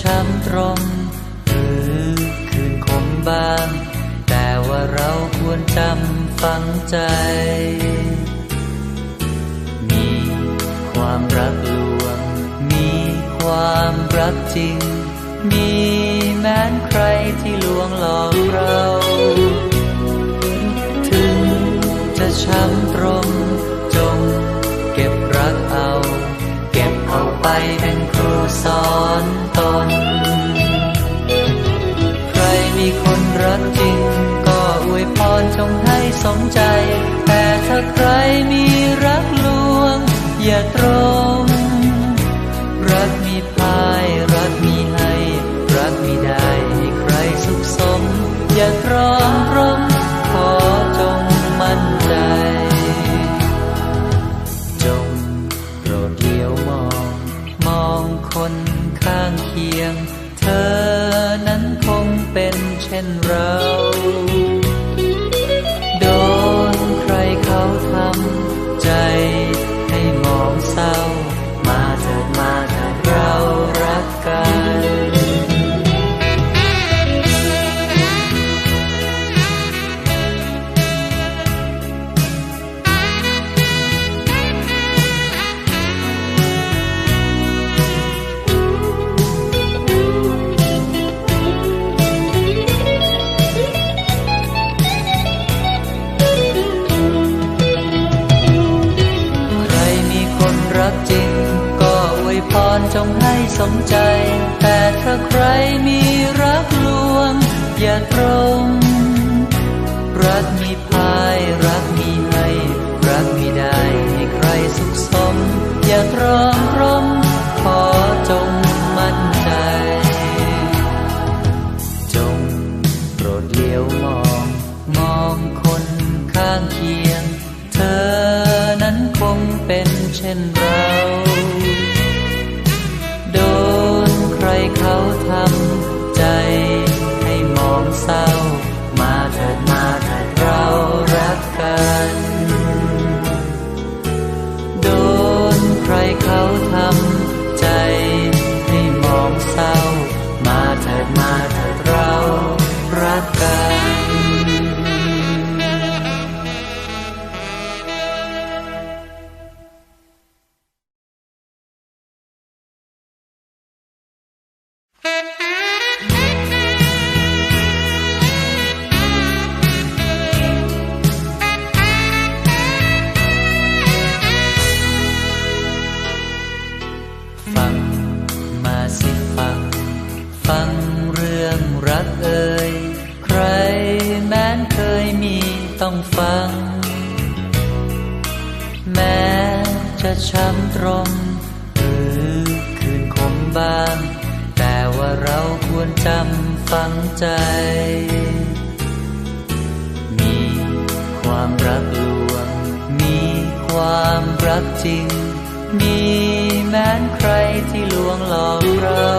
ช้ำตรงหรือคืนคมบาง แต่ว่าเราควรจำฝังใจ มีความรักลวง มีความรักจริง มีแม้นใครที่ลวงหลอกเรา ถึงจะช้ำตรงจง เก็บรักเอา เก็บเอาไปเป็น สมใจ แต่ถ้าใครมีรักลวง อย่าตรง รักมีพาย รักมีให้ รักมีได้ให้ใครสุขสม อย่าตรอมตรมขอจงมั่นใจ จงโปรดเลี้ยวมอง มองคนข้างเคียง เธอนั้นคงเป็นเช่นเรา รักจริง ก็อวยพรจงให้สมใจ แต่ถ้าใครมีรักลวง อย่าตรงรักมีพาย รักมีให้ รักมีได้ให้ใครสุขสม อย่าตรอมตรมขอจงมั่นใจ จงโปรดเลี้ยวมอง มองคนข้างเคียง เช่นเรา ฟังมาสิฟัง ฟังเรื่องรักเอ่ยใครแม้นเคยมีต้องฟัง แม้จะช้ำตรง หรือคืนคมบาง เราควรจำฝังใจ มีความรักลวง มีความรักจริง มีแม้นใครที่ลวงหลอกเรา